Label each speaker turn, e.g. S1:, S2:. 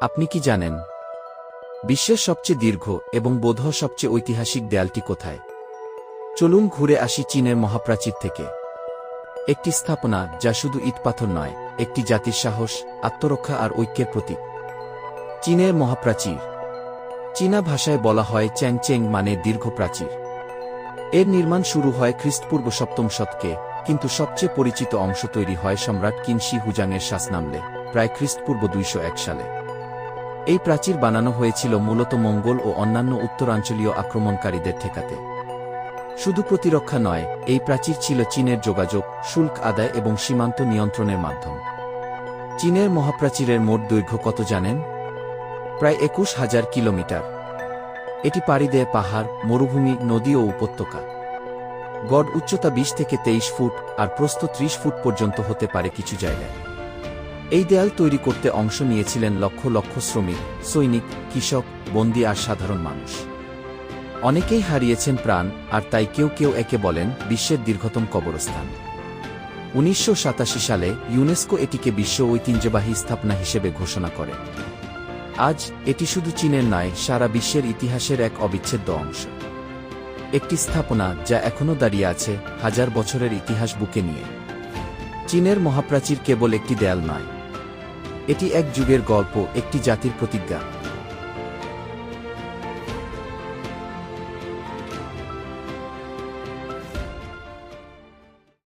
S1: আপনি কি জানেন? বিশ্বের সবচেয়ে দীর্ঘ এবং বোধ সবচেয়ে ঐতিহাসিক দেয়ালটি কোথায়? চলুন ঘুরে আসি চীনের মহাপ্রাচীর থেকে। একটি স্থাপনা যা শুধু ইটপাথর নয়, একটি জাতির সাহস, আত্মরক্ষা আর ঐক্যের প্রতীক। চীনের মহাপ্রাচীর। চীনা ভাষায় বলা হয় চ্যাংচেং মানে দীর্ঘ প্রাচীর। এর নির্মাণ শুরু হয় খ্রিস্টপূর্ব সপ্তম শতকে, কিন্তু সবচেয়ে পরিচিত অংশ তৈরি হয় সম্রাট কিনশি হুজাংয়ের শাসনামলে, প্রায় খ্রিস্টপূর্ব দুইশো এক সালে। এই প্রাচীর বানানো হয়েছিল মূলত মঙ্গল ও অন্যান্য উত্তরাঞ্চলীয় আক্রমণকারীদের ঠেকাতে। শুধু প্রতিরক্ষা নয়, এই প্রাচীর ছিল চীনের যোগাযোগ, শুল্ক আদায় এবং সীমান্ত নিয়ন্ত্রণের মাধ্যম। চীনের মহাপ্রাচীরের মোট দৈর্ঘ্য কত জানেন? প্রায় একুশ হাজার কিলোমিটার। এটি পাড়ি দেয় পাহাড়, মরুভূমি, নদী ও উপত্যকা। গড় উচ্চতা বিশ থেকে তেইশ ফুট আর প্রস্থ ত্রিশ ফুট পর্যন্ত হতে পারে কিছু জায়গায়। এই দেয়াল তৈরি করতে অংশ নিয়েছিলেন লক্ষ লক্ষ শ্রমিক, সৈনিক, কৃষক, বন্দী আর সাধারণ মানুষ। অনেকেই হারিয়েছেন প্রাণ, আর তাই কেউ কেউ একে বলেন বিশ্বের দীর্ঘতম কবরস্থান। উনিশশো সাতাশি সালে ইউনেস্কো এটিকে বিশ্ব ঐতিহ্যবাহী স্থাপনা হিসেবে ঘোষণা করে। আজ এটি শুধু চীনের নয়, সারা বিশ্বের ইতিহাসের এক অবিচ্ছেদ্য অংশ। একটি স্থাপনা যা এখনও দাঁড়িয়ে আছে হাজার বছরের ইতিহাস বুকে নিয়ে। চীনের মহাপ্রাচীর কেবল একটি দেয়াল নয় এটি এক যুগের গল্প একটি জাতির প্রতিজ্ঞা।